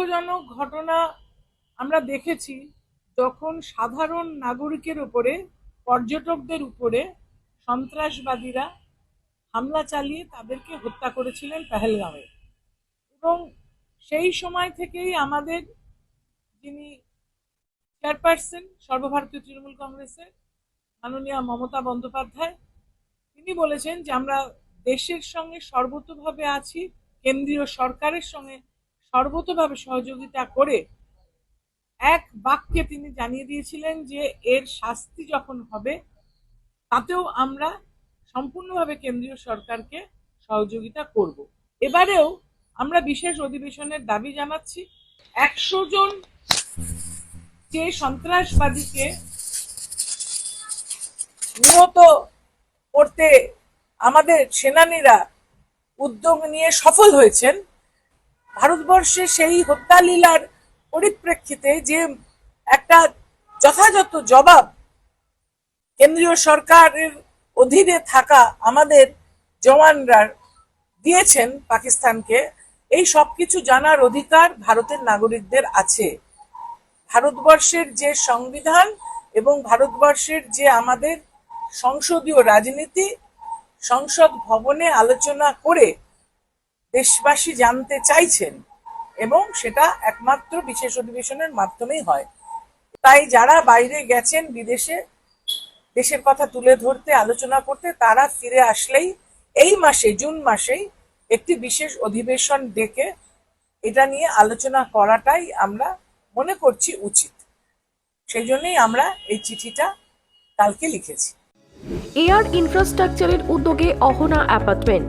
দুঃখজনক ঘটনা আমরা দেখেছি যখন সাধারণ নাগরিকের উপরে, পর্যটকদের উপরে সন্ত্রাসবাদীরা হামলা চালিয়ে তাদেরকে হত্যা করেছিলেন পেহেলগাঁওয়ে। এবং সেই সময় থেকেই আমাদের যিনি চেয়ারপারসন সর্বভারতীয় তৃণমূল কংগ্রেসের মাননীয় মমতা বন্দ্যোপাধ্যায়, তিনি বলেছেন যে আমরা দেশের সঙ্গে সর্বতোভাবে আছি, কেন্দ্রীয় সরকারের সঙ্গে সর্বতোভাবে সহযোগিতা করে এক বাক্যে তিনি জানিয়ে দিয়েছিলেন যে এর শাস্তি যখন হবে, তাতেও আমরা সম্পূর্ণভাবে কেন্দ্রীয় সরকারকে সহযোগিতা করব। এবারেও আমরা বিশেষ অধিবেশনের দাবি জানাচ্ছি, একশো জন যে সন্ত্রাসবাদীকে নিহত করতে আমাদের সেনানীরা উদ্যোগ নিয়ে সফল হয়েছেন ভারতবর্ষে সেই হত্যালীলার পরিপ্রেক্ষিতে যে একটা যথাযথ জবাব কেন্দ্রীয় সরকারের অধীনে থাকা আমাদের জওয়ানরা দিয়েছেন পাকিস্তানকে, এই সব কিছু জানার অধিকার ভারতের নাগরিকদের আছে। ভারতবর্ষের যে সংবিধান এবং ভারতবর্ষের যে আমাদের সংসদীয় রাজনীতি, সংসদ ভবনে আলোচনা করে দেশবাসী জানতে চাইছেন এবং সেটা একমাত্র বিশেষ অধিবেশনের মাধ্যমেই হয়। তাই যারা বাইরে গেছেন বিদেশে, দেশের কথা তুলে ধরতে, আলোচনা করতে, তারা ফিরে আসলেই এই মাসে, জুন মাসেই একটি বিশেষ অধিবেশন ডেকে এটা নিয়ে আলোচনা করাটাই আমরা মনে করছি উচিত। সেই জন্যই আমরা এই চিঠিটা কালকে লিখেছি। এয়ার ইনফ্রাস্ট্রাকচারের উদ্যোগে অহনা অ্যাপার্টমেন্ট